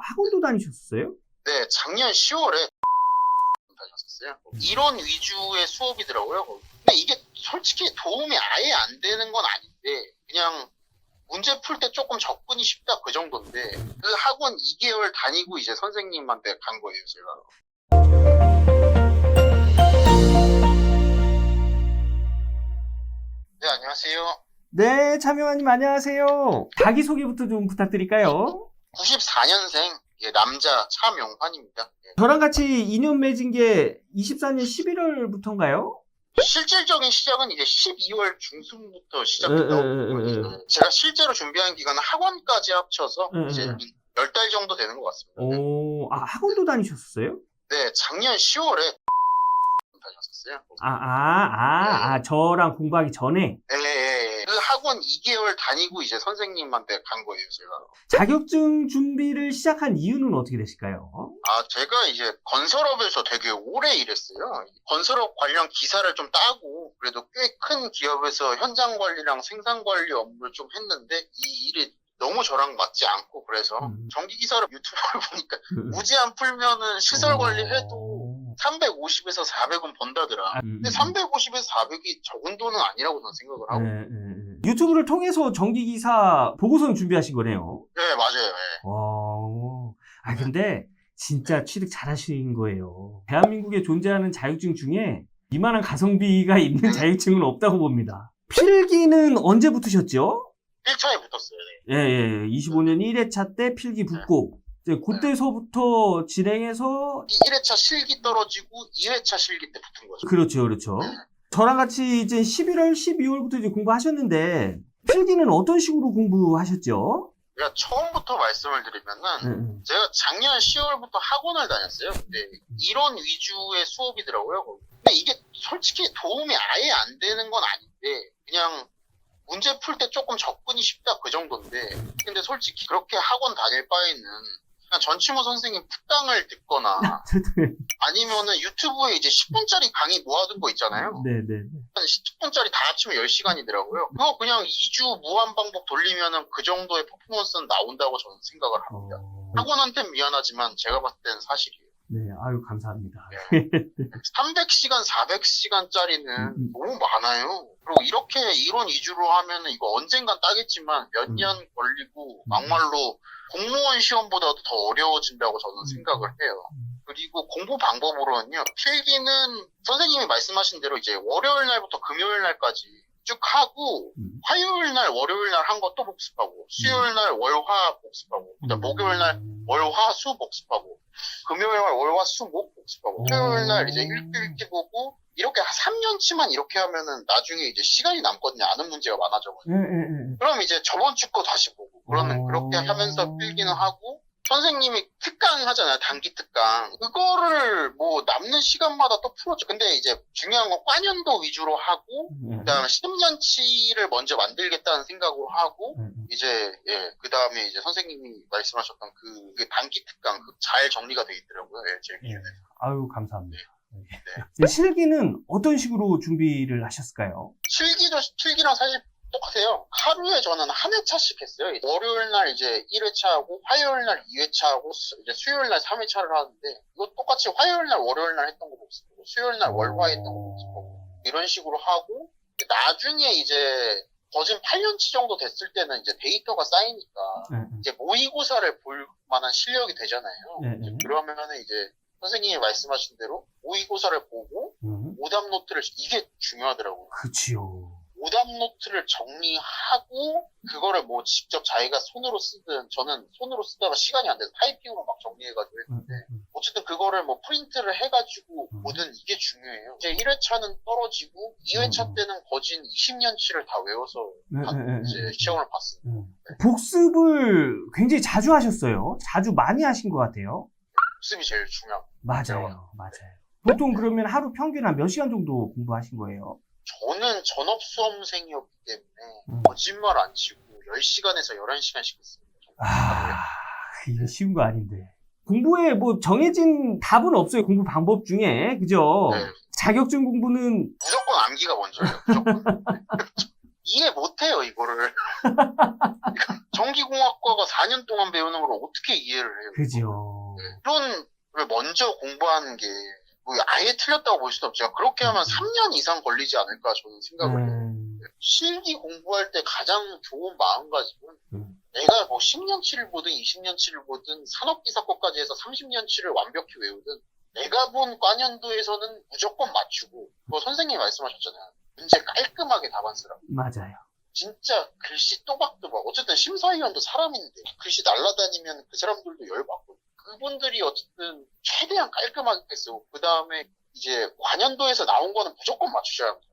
학원도 다니셨어요? 네, 작년 10월에 다녔었어요. 이론 위주의 수업이더라고요. 근데 이게 솔직히 도움이 아예 안 되는 건 아닌데 그냥 문제 풀 때 조금 접근이 쉽다 그 정도인데 그 학원 2개월 다니고 이제 선생님한테 간 거예요, 제가. 네, 안녕하세요. 네, 차명환님 안녕하세요. 자기 소개부터 좀 부탁드릴까요? 94년생 남자 차명환입니다. 예. 저랑 같이 인연 맺은 게 24년 11월부터인가요? 실질적인 시작은 이제 12월 중순부터 시작했다고. 제가 실제로 준비한 기간은 학원까지 합쳐서 에, 이제 에. 10달 정도 되는 것 같습니다. 오, 아, 학원도 다니셨어요? 네, 작년 10월에 다녔었어요. 아, 아, 아, 아, 저랑 공부하기 전에 예, 예, 예. 그 학원 2개월 다니고 이제 선생님한테 간 거예요, 제가. 자격증 준비를 시작한 이유는 어떻게 되실까요? 아, 제가 이제 건설업에서 되게 오래 일했어요. 건설업 관련 기사를 좀 따고, 그래도 꽤 큰 기업에서 현장 관리랑 생산 관리 업무를 좀 했는데, 이 일이 너무 저랑 맞지 않고, 그래서 음. 전기 기사를 유튜브를 보니까 음. 무제한 풀면은 시설 어. 관리해도 350에서 400은 번다더라. 음, 근데 350에서 400이 적은 돈은 아니라고 저는 생각을 하고. 네, 네, 네. 유튜브를 통해서 전기기사 보고서는 준비하신 거네요. 네, 맞아요. 예. 와, 아, 근데 진짜 취득 잘 하신 거예요. 대한민국에 존재하는 자격증 중에 이만한 가성비가 있는 자격증은 없다고 봅니다. 필기는 언제 붙으셨죠? 1차에 붙었어요. 네. 예, 예, 25년 1회차 때 필기 붙고, 이제 그때서부터 진행해서, 1회차 실기 떨어지고 2회차 실기 때 붙은 거죠. 그렇죠, 그렇죠. 저랑 같이 이제 11월, 12월부터 이제 공부하셨는데, 필기는 어떤 식으로 공부하셨죠? 제가 처음부터 말씀을 드리면은 음, 제가 작년 10월부터 학원을 다녔어요. 근데 이론 위주의 수업이더라고요. 근데 이게 솔직히 도움이 아예 안 되는 건 아닌데 그냥 문제 풀 때 조금 접근이 쉽다 그 정도인데 근데 솔직히 그렇게 학원 다닐 바에는 그냥 전치무 선생님 특강을 듣거나 아니면은 유튜브에 이제 10분짜리 강의 모아둔 거 있잖아요. 네, 네, 네. 한 10분짜리 다 합치면 10시간이더라고요. 그거 그냥 2주 무한 반복 돌리면은 그 정도의 퍼포먼스는 나온다고 저는 생각을 합니다. 어, 학원한테 미안하지만 제가 봤을 땐 사실이에요. 네, 아유, 감사합니다. 300시간, 400시간짜리는 음. 너무 많아요. 그리고 이렇게 이론 위주로 하면은 이거 언젠간 따겠지만 몇 음. 년 걸리고 막말로 공무원 시험보다도 더 어려워진다고 저는 음. 생각을 해요. 음. 그리고 공부 방법으로는요. 필기는 선생님이 말씀하신 대로 이제 월요일 날부터 금요일 날까지 쭉 하고 음. 화요일 날 월요일 날 한 거 또 복습하고 수요일 날 월화 복습하고 그다음 목요일 날 월화 수 복습하고 금요일 날 월화 수목 복습하고 오. 토요일 날 이제 읽기 읽기 보고 이렇게 한 3년치만 이렇게 하면은 나중에 이제 시간이 남거든요. 아는 문제가 많아져가지고. 예, 예, 예. 그럼 이제 저번 주 거 다시 보고 그러면 오. 그렇게 하면서 필기는 하고 선생님이 특강 하잖아요. 단기 특강. 그거를 뭐 남는 시간마다 또 풀어줘. 근데 이제 중요한 건 과년도 위주로 하고 예. 그다음에 10년치를 먼저 만들겠다는 생각으로 하고 예, 예. 이제 예 그 다음에 이제 선생님이 말씀하셨던 그, 그 단기 특강 그 잘 정리가 돼 있더라고요. 예, 제 기준에. 아유, 감사합니다. 네. 실기는 어떤 식으로 준비를 하셨을까요? 실기도 실기랑 사실 똑같아요. 하루에 저는 한 회차씩 했어요. 월요일 날 이제 1회차 하고 화요일 날 2회차 하고 수, 이제 수요일 날 3회차를 하는데 이거 똑같이 화요일 날 월요일 날 했던 거 복습 하고 수요일 날 월화 했던 거 복습 하고 이런 식으로 하고 나중에 이제 거진 8년치 정도 됐을 때는 이제 데이터가 쌓이니까 예, 예. 이제 모의고사를 볼 만한 실력이 되잖아요. 네. 그러면은 이제 선생님이 말씀하신 대로 모의고사를 보고 음, 오답 노트를 이게 중요하더라고요. 그치요. 오답 노트를 정리하고 그거를 뭐 직접 자기가 손으로 쓰든 저는 손으로 쓰다가 시간이 안 돼서 타이핑으로 막 정리해가지고 음, 했는데 음, 어쨌든 그거를 뭐 프린트를 해가지고 음. 보든 이게 중요해요. 이제 1회차는 떨어지고 2회차 음. 때는 거진 20년치를 다 외워서 네, 다 네, 네, 이제 네. 시험을 봤습니다. 음. 복습을 굉장히 자주 하셨어요. 자주 많이 하신 것 같아요. 복습이 제일 중요합니다. 맞아요. 맞아요. 보통 그러면 하루 평균 한 몇 시간 정도 공부하신 거예요? 저는 전업 수험생이었기 때문에 음. 거짓말 안 치고 10시간에서 11시간씩 했습니다. 아, 이게 쉬운 거 아닌데. 공부에 뭐 정해진 답은 없어요. 공부 방법 중에. 그죠? 네. 자격증 공부는 무조건 암기가 먼저예요. 무조건. 이해 못해요 이거를. 전기공학과가 4년 동안 배우는 걸 어떻게 이해를 해요? 그죠. 이런 걸 먼저 공부하는 게, 뭐 아예 틀렸다고 볼 수도 없지만, 그렇게 하면 3년 이상 걸리지 않을까, 저는 생각을 해요. 음, 실기 공부할 때 가장 좋은 마음가짐은, 음. 내가 뭐 10년치를 보든 20년치를 보든 산업기사과까지 해서 30년치를 완벽히 외우든, 내가 본 과년도에서는 무조건 맞추고, 뭐 선생님이 말씀하셨잖아요. 문제 깔끔하게 답안 쓰라고. 맞아요. 진짜 글씨 또박또박. 어쨌든 심사위원도 사람인데 글씨 날라다니면 그 사람들도 열받고. 그분들이 어쨌든 최대한 깔끔하게 쓰고 그 다음에 이제 관연도에서 나온 거는 무조건 맞추셔야 합니다.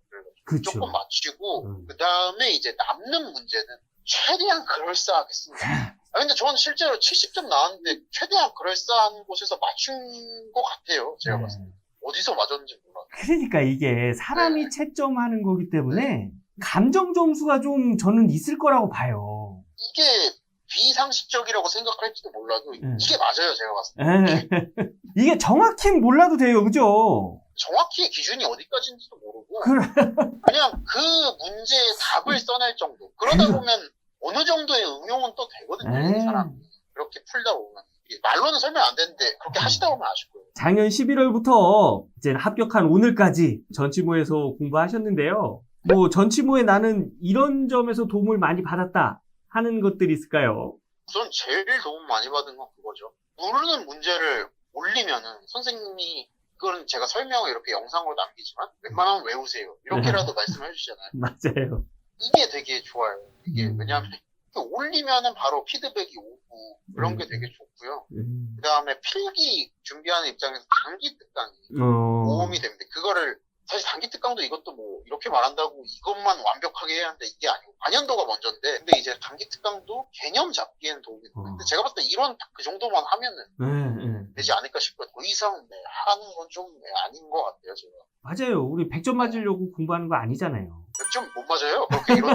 그쵸. 무조건 맞추고 음. 그 다음에 이제 남는 문제는 최대한 그럴싸하게 씁니다. 아, 근데 저는 실제로 70점 나왔는데 최대한 그럴싸한 곳에서 맞춘 것 같아요. 제가 봤을 때. 네. 어디서 맞았는지 몰라요. 그러니까 이게 사람이 네. 채점하는 거기 때문에 감정 점수가 좀 저는 있을 거라고 봐요. 이게 비상식적이라고 생각할지도 몰라도 음. 이게 맞아요. 제가 봤을 때. 예. 이게 정확히 몰라도 돼요, 그죠? 정확히 기준이 어디까지인지도 모르고 그래. 그냥 그 문제의 답을 써낼 정도 그러다. 보면 어느 정도의 응용은 또 되거든요 사람 그렇게 풀다 보면 말로는 설명 안 되는데 그렇게 하시다 보면 아실 거예요 작년 11월부터 이제 합격한 오늘까지 전치모에서 공부하셨는데요. 뭐 전치모에 나는 이런 점에서 도움을 많이 받았다 하는 것들이 있을까요? 우선 제일 도움 많이 받은 건 그거죠 모르는 문제를 올리면은 선생님이 그건 제가 설명을 이렇게 영상으로 남기지만 웬만하면 외우세요 이렇게라도 말씀해 주시잖아요 맞아요. 이게 되게 좋아요 이게 음. 왜냐하면 올리면은 바로 피드백이 오고 그런 게 음. 되게 좋고요 음. 그 다음에 필기 준비하는 입장에서 단기 특강이 어. 도움이 됩니다. 그거를 사실 단기 특강도 이것도 뭐 이렇게 말한다고 이것만 완벽하게 해야 하는데 이게 아니고 관연도가 먼저인데 근데 이제 단기 특강도 개념 잡기에는 도움이 됩니다. 어. 근데 제가 봤을 때 이런 딱그 정도만 하면은 네, 네. 되지 않을까 싶어요. 더 이상 네, 하는 건 좀 아닌 것 같아요. 제가 맞아요. 우리 100점 맞으려고 공부하는 거 아니잖아요. 100점 못 맞아요. 그렇게 해도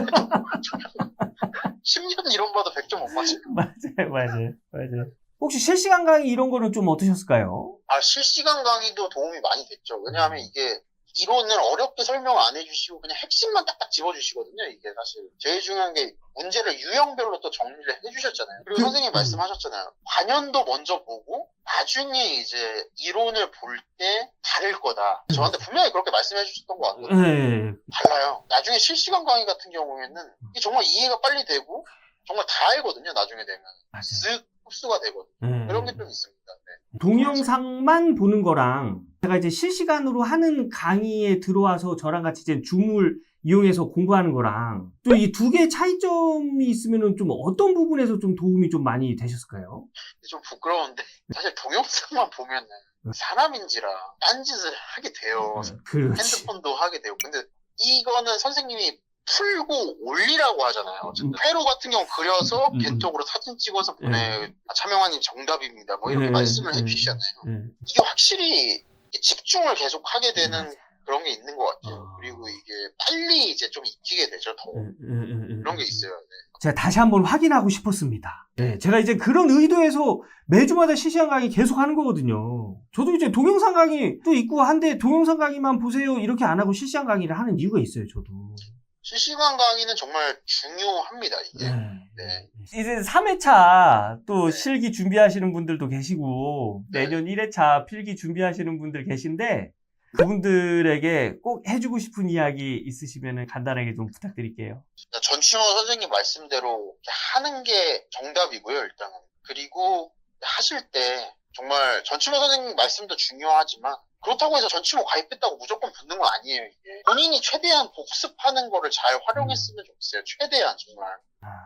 10년 이론 봐도 100점 못 맞아요. 맞아요, 맞아요, 맞아요. 혹시 실시간 강의 이런 거는 좀 어떠셨을까요? 아 실시간 강의도 도움이 많이 됐죠. 왜냐하면 이게 이론을 어렵게 설명 안 해주시고 그냥 핵심만 딱딱 집어주시거든요. 이게 사실 제일 중요한 게 문제를 유형별로 또 정리를 해주셨잖아요. 그리고 그- 선생님 음. 말씀하셨잖아요. 관연도 먼저 보고 나중에 이제 이론을 볼 때 다를 거다. 저한테 분명히 그렇게 말씀해 주셨던 것 같아요. 네, 달라요. 나중에 실시간 강의 같은 경우에는 이게 정말 이해가 빨리 되고 정말 다 알거든요. 나중에 되면. 쓱 흡수가 되거든요. 네. 그런 게 좀 있습니다. 네. 동영상만 보는 거랑 제가 이제 실시간으로 하는 강의에 들어와서 저랑 같이 이제 줌을 이용해서 공부하는 거랑 또 이 두 개의 차이점이 있으면은 좀 어떤 부분에서 좀 도움이 좀 많이 되셨을까요? 좀 부끄러운데 사실 동영상만 보면은 사람인지라 딴짓을 하게 돼요. 그렇지. 핸드폰도 하게 되고 근데 이거는 선생님이 풀고 올리라고 하잖아요. 어쨌든 음. 회로 같은 경우 그려서 음. 겐톡으로 사진 찍어서 보내 아, 차명환님 정답입니다. 뭐 이렇게 네, 말씀을 네. 해주시잖아요. 네. 이게 확실히 집중을 계속 하게 되는 그런 게 있는 것 같아요. 아. 그리고 이게 빨리 이제 좀 익히게 되죠. 더 네, 네, 네, 네. 그런 게 있어요. 네. 제가 다시 한번 확인하고 싶었습니다. 네, 제가 이제 그런 의도에서 매주마다 실시간 강의 계속 하는 거거든요. 저도 이제 동영상 강의도 있고 한데 동영상 강의만 보세요 이렇게 안 하고 실시간 강의를 하는 이유가 있어요, 저도. 실시간 강의는 정말 중요합니다. 이게. 네. 네. 이제 3회차 또 네. 실기 준비하시는 분들도 계시고 네. 내년 1회차 필기 준비하시는 분들 계신데 그분들에게 꼭 해주고 싶은 이야기 있으시면 간단하게 좀 부탁드릴게요. 전충호 선생님 말씀대로 하는 게 정답이고요, 일단은. 그리고 하실 때 정말 전충호 선생님 말씀도 중요하지만 그렇다고 해서 전충호 가입했다고 무조건 붙는 건 아니에요, 이게. 본인이 최대한 복습하는 거를 잘 활용했으면 좋겠어요. 최대한 정말.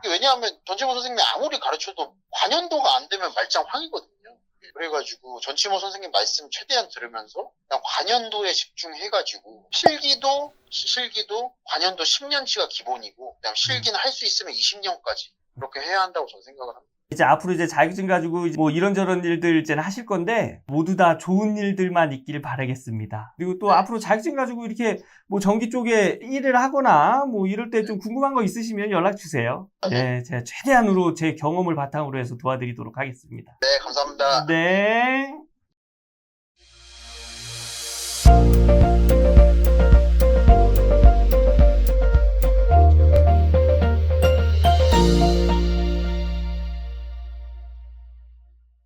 왜냐하면 전치모 선생님이 아무리 가르쳐도 관연도가 안 되면 말짱 황이거든요. 그래가지고 전치모 선생님 말씀 최대한 들으면서 그냥 관연도에 집중해가지고 실기도 실기도 관연도 10년치가 기본이고 그냥 실기는 할 수 있으면 20년까지 그렇게 해야 한다고 저는 생각을 합니다. 이제 앞으로 이제 자격증 가지고 이제 뭐 이런저런 일들 이제 하실 건데 모두 다 좋은 일들만 있길 바라겠습니다. 그리고 또 네. 앞으로 자격증 가지고 이렇게 뭐 전기 쪽에 일을 하거나 뭐 이럴 때 좀 궁금한 거 있으시면 연락 주세요. 네, 제가 최대한으로 제 경험을 바탕으로 해서 도와드리도록 하겠습니다. 네, 감사합니다. 네.